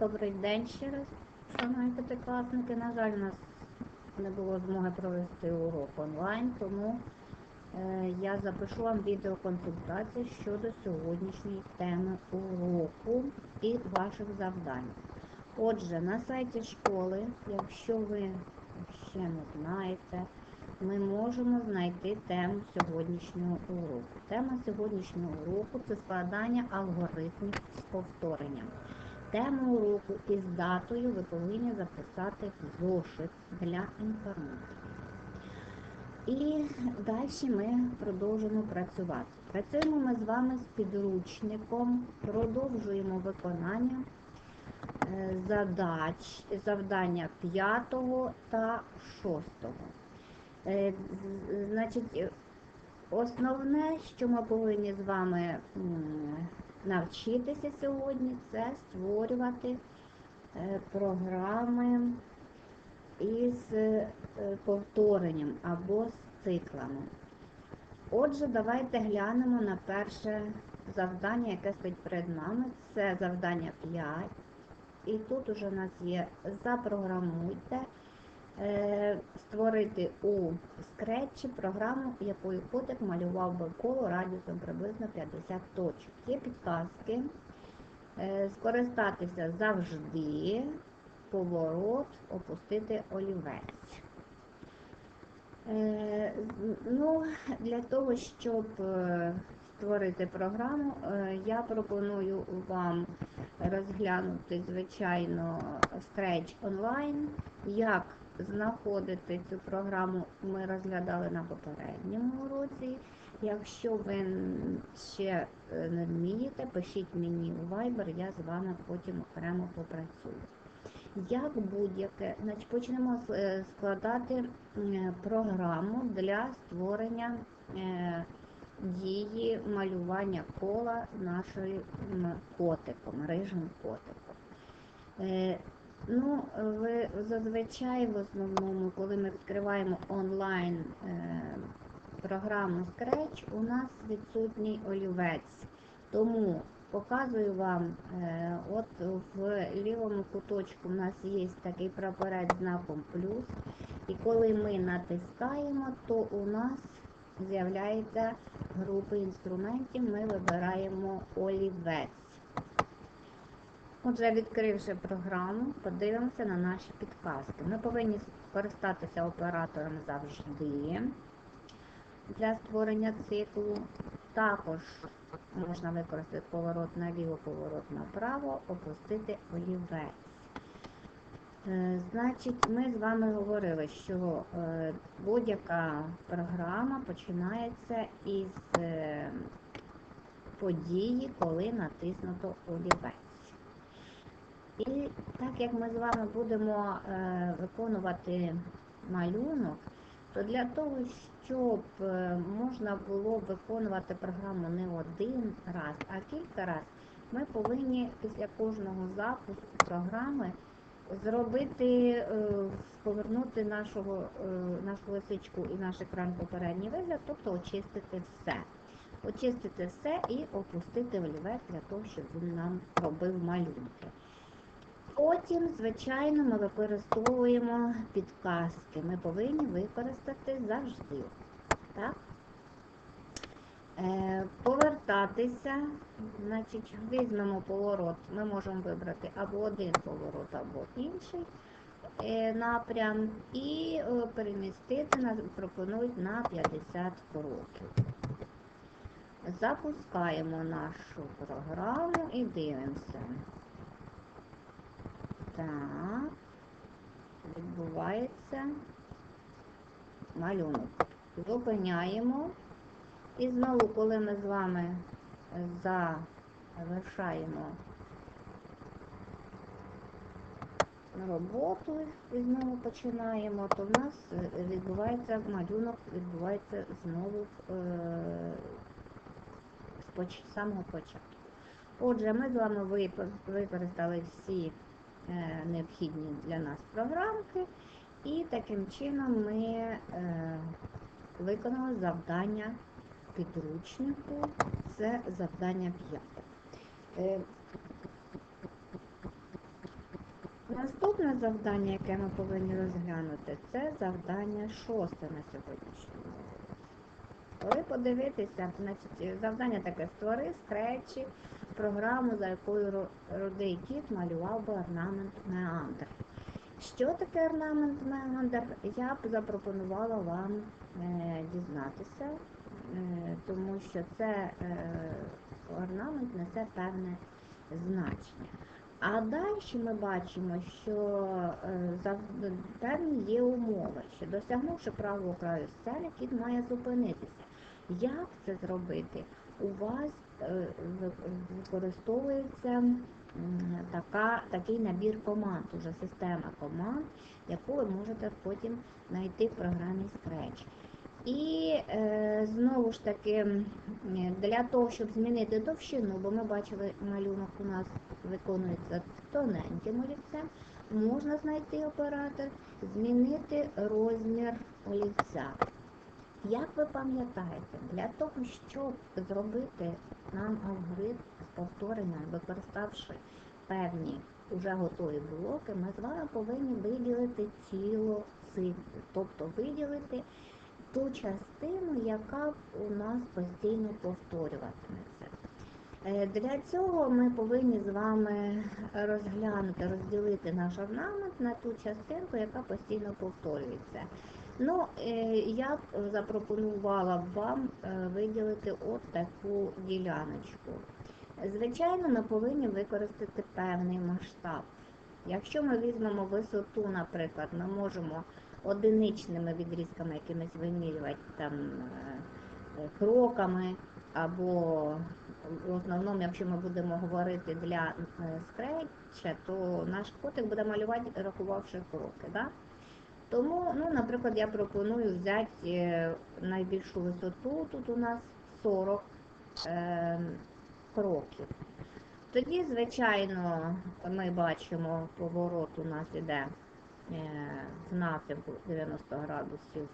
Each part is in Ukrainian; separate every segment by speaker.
Speaker 1: Добрий день ще раз, шановні п'ятикласники. На жаль, у нас не було змоги провести урок онлайн, тому е, я запишу вам відеоконсультацію щодо сьогоднішньої теми уроку і ваших завдань. Отже, на сайті школи, якщо ви ще не знаєте, ми можемо знайти тему сьогоднішнього уроку. Тема сьогоднішнього уроку це складання алгоритмів з повторенням. Тему уроку із датою ви повинні записати в зошит для інформації. І далі ми продовжимо працювати. Працюємо ми з вами з підручником, продовжуємо виконання е, задач, завдання 5 та 6. Е, Значить, основне, що ми повинні з вами навчитися сьогодні, це створювати е, програми із е, повторенням або з циклами. Отже, давайте глянемо на перше завдання, яке стоїть перед нами. Це завдання 5. І тут уже у нас є запрограмуйте, створити у скретчі програму, якою котик малював би коло радіусом приблизно 50 точок. Є підказки. Е, Скористатися завжди, поворот, опустити олівець. Е, Ну, для того, щоб е, створити програму, е, я пропоную вам розглянути, звичайно, Scratch онлайн. Як знаходити цю програму, ми розглядали на попередньому уроці. Якщо ви ще е, не вмієте, пишіть мені у Viber, я з вами потім окремо попрацюю. Як будь-яке, значить почнемо е, складати е, програму для створення дії малювання кола нашою котиком, рижим котиком. Ну, ви зазвичай в основному, коли ми відкриваємо онлайн е, програму Scratch, у нас відсутній олівець. Тому показую вам, е, от в лівому куточку у нас є такий прапорець знаком плюс. І коли ми натискаємо, то у нас з'являється група інструментів, ми вибираємо олівець. Отже, відкривши програму, подивимося на наші підказки. Ми повинні скористатися оператором завжди для створення циклу. Також можна використати поворот наліво, поворот направо, опустити олівець. Е, Значить, ми з вами говорили, що е, будь-яка програма починається із е, події, коли натиснуто олівець. І так як ми з вами будемо е, виконувати малюнок, то для того, щоб е, можна було виконувати програму не один раз, а кілька разів, ми повинні після кожного запуску програми зробити, е, повернути нашого, нашу лисичку і наш екран попередній вигляд, тобто очистити все. Очистити все і опустити олівець для того, щоб він нам робив малюнки. Потім, звичайно, ми використовуємо підказки. Ми повинні використати завжди. Так? Е, повертатися, значить, візьмемо поворот. Ми можемо вибрати або один поворот, або інший е, напрям. І е, перемістити нас пропонують на 50 кроків. Запускаємо нашу програму і дивимося. Так, відбувається малюнок. Зупиняємо. І знову, коли ми з вами завершаємо роботу і знову починаємо, то в нас відбувається малюнок, відбувається знову е, з самого початку. Отже, ми з вами використали всі необхідні для нас програмки, і таким чином ми е, виконали завдання підручнику, це завдання 5. Е, Наступне завдання, яке ми повинні розглянути, це завдання шосте на сьогоднішньому. Коли подивитися, значить, завдання таке створи скретчі програму, за якою рудий кіт малював би орнамент меандр. Що таке орнамент меандр? Я б запропонувала вам е, дізнатися, е, тому що це е, орнамент несе певне значення. А далі ми бачимо, що е, певні є умови, що досягнувши правого краю сцени, кіт має зупинитися. Як це зробити? У вас використовується така, такий набір команд, уже система команд, яку ви можете потім знайти в програмі Scratch. І е, знову ж таки, для того, щоб змінити товщину, бо ми бачили, малюнок у нас виконується тоненьким олівцем, можна знайти оператор, змінити розмір олівця. Як ви пам'ятаєте, для того, щоб зробити нам алгоритм з повторенням, використавши певні вже готові блоки, ми з вами повинні виділити цілу цифру, тобто виділити ту частину, яка у нас постійно повторюватиметься. Е, Для цього ми повинні з вами розглянути, розділити наш орнамент на ту частинку, яка постійно повторюється. Ну, е, я запропонувала вам е, виділити от таку діляночку. Звичайно, ми повинні використати певний масштаб. Якщо ми візьмемо висоту, наприклад, ми можемо одиничними відрізками якимись вимірювати там е, кроками, або в основному, якщо ми будемо говорити для скретча, то наш котик буде малювати, рахувавши кроки. Да? Тому, ну, наприклад, я пропоную взяти е, найбільшу висоту, тут у нас 40 е, кроків. Тоді, звичайно, ми бачимо, поворот у нас іде е, в напрямку 90 градусів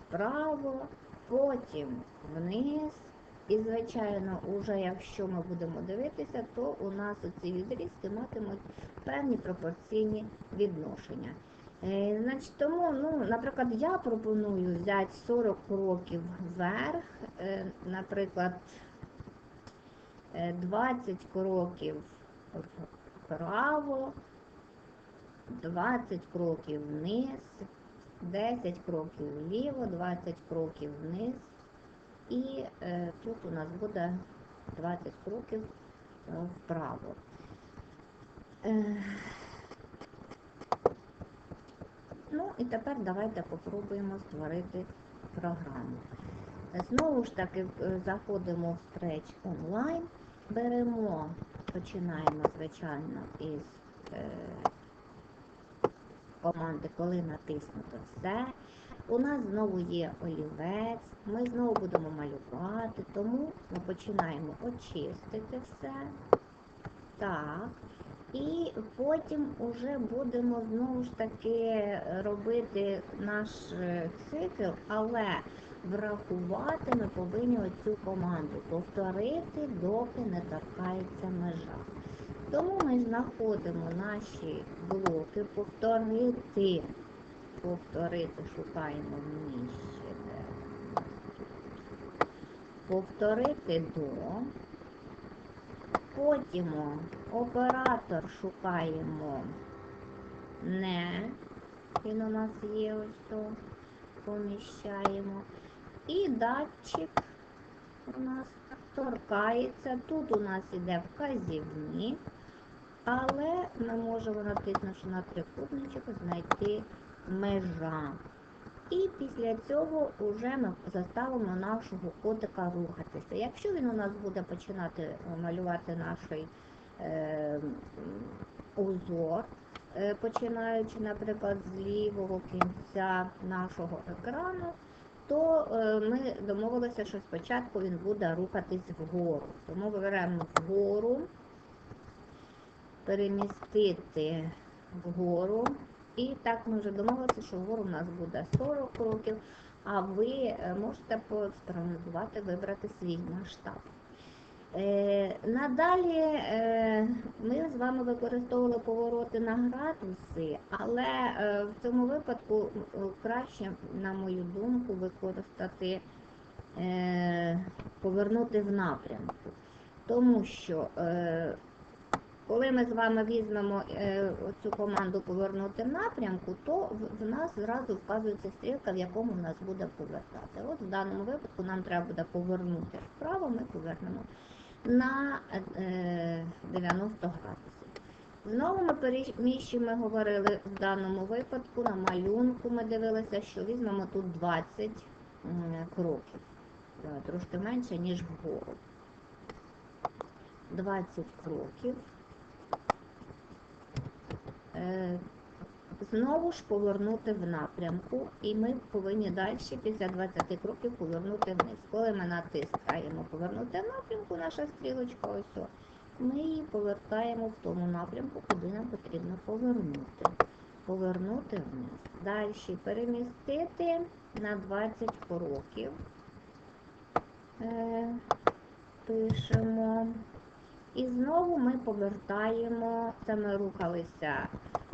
Speaker 1: вправо, потім вниз. І, звичайно, уже якщо ми будемо дивитися, то у нас ці відрізки матимуть певні пропорційні відношення. Е, Значить, тому, ну, наприклад, я пропоную взяти 40 кроків вверх, е, наприклад, е, 20 кроків вправо, 20 кроків вниз, 10 кроків вліво, 20 кроків вниз. І е, тут у нас буде 20 кроків е, вправо. Ну і тепер давайте попробуємо створити програму. Знову ж таки е, заходимо в Scratch онлайн, беремо, починаємо, звичайно, із е, команди, коли натиснуто все. У нас знову є олівець, ми знову будемо малювати, тому ми починаємо очистити все. Так. І потім вже будемо знову ж таки робити наш е, цикл, але врахувати ми повинні оцю команду повторити, доки не торкається межа. Тому ми знаходимо наші блоки, повторити, повторити, шукаємо нижче. Повторити до. Потім оператор шукаємо не, він у нас є ось то, поміщаємо. І датчик у нас торкається. Тут у нас іде вказівник, але ми можемо, натиснувши на трикутничок, знайти межа. І після цього вже ми заставимо нашого котика рухатися. Якщо він у нас буде починати малювати наш е, узор, е, починаючи, наприклад, з лівого кінця нашого екрану, то е, ми домовилися, що спочатку він буде рухатись вгору. Тому беремо вгору, перемістити вгору. І так ми вже домовилися, що вгору у нас буде 40 кроків, а ви е, можете поекспериментувати, вибрати свій масштаб. Е, надалі е, ми з вами використовували повороти на градуси, але в цьому випадку краще, на мою думку, використати повернути в напрямку. Тому що коли ми з вами візьмемо е, цю команду повернути в напрямку, то в, нас зразу вказується стрілка, в якому в нас буде повертати. От в даному випадку нам треба буде повернути вправо, ми повернемо на е, 90 градусів. Знову ми переміщуємо, ми говорили в даному випадку, на малюнку ми дивилися, що візьмемо тут 20 кроків, Е, трошки менше, ніж вгору. 20 кроків. Е, Знову ж повернути в напрямку, і ми повинні далі після 20 кроків повернути вниз. Коли ми натискаємо повернути в напрямку, наша стрілочка ось, ми її повертаємо в тому напрямку, куди нам потрібно повернути. Повернути вниз. Далі перемістити на 20 кроків. Е, пишемо. І знову ми повертаємо, це ми рухалися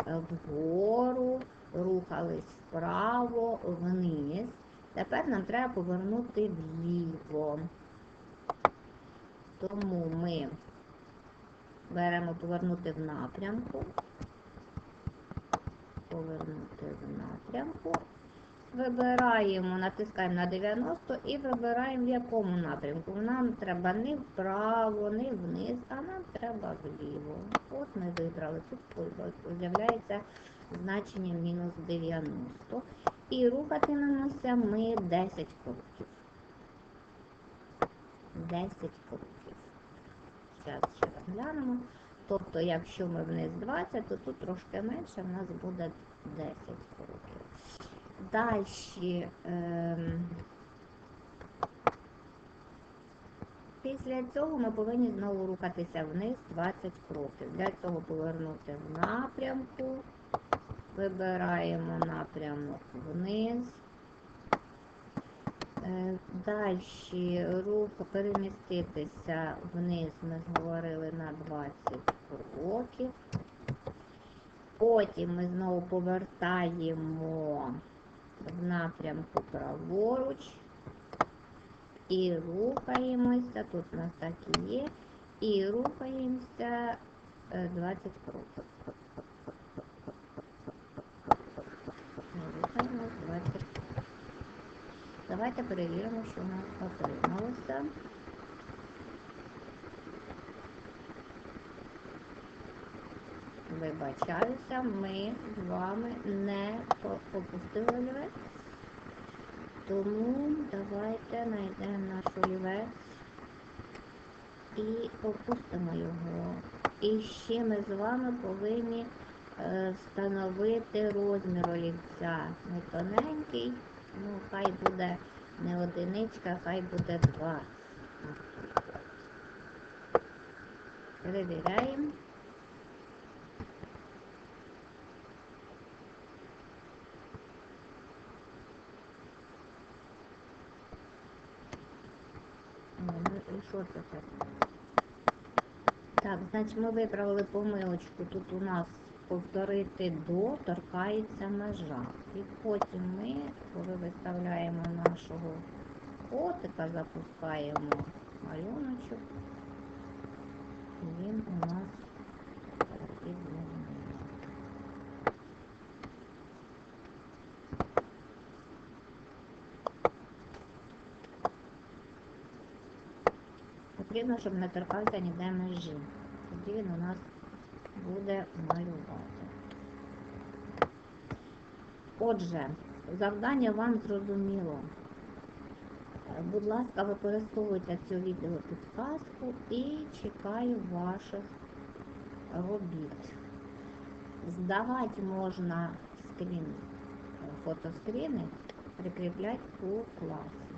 Speaker 1: е, вгору, рухались вправо, вниз. Тепер нам треба повернути вліво. Тому ми беремо повернути в напрямку, повернути в напрямку. Вибираємо, натискаємо на 90 і вибираємо в якому напрямку. Нам треба не вправо, не вниз, а нам треба вліво. От ми вибрали. Тут з'являється значення мінус 90. І рухатимемося ми 10 кроків. 10 кроків. Зараз ще розглянемо. Тобто, якщо ми вниз 20, то тут трошки менше, в нас буде 10 кроків. Далі. Ем, після цього ми повинні знову рухатися вниз 20 кроків. Для цього повернути в напрямку. Вибираємо напрямок вниз. Е, Далі рух переміститися вниз, ми говорили на 20 кроків. Потім ми знову повертаємо в напрямку праворуч і рухаємося, тут у нас так і є, і рухаємося е, 20 кроків. Рухаємось 20 Давайте перевіримо, що у нас отрималося. Вибачаюся, ми з вами не опустили олівець. Тому давайте знайдемо наш олівець і опустимо його. І ще ми з вами повинні е, встановити розмір олівця. Не тоненький, ну хай буде не одиничка, хай буде два. Перевіряємо. Ні, ну і що таке? Так, значить ми виправили помилочку. Тут у нас повторити до торкається межа. І потім ми, коли виставляємо нашого котика, запускаємо малюночок, він у нас такий Потрібно, щоб не торкався ніде межі. Тоді він у нас буде малювати. Отже, завдання вам зрозуміло. Будь ласка, використовуйте цю відеопідказку і чекаю ваших робіт. Здавати можна скрін, фотоскріни, прикріпляти у клас.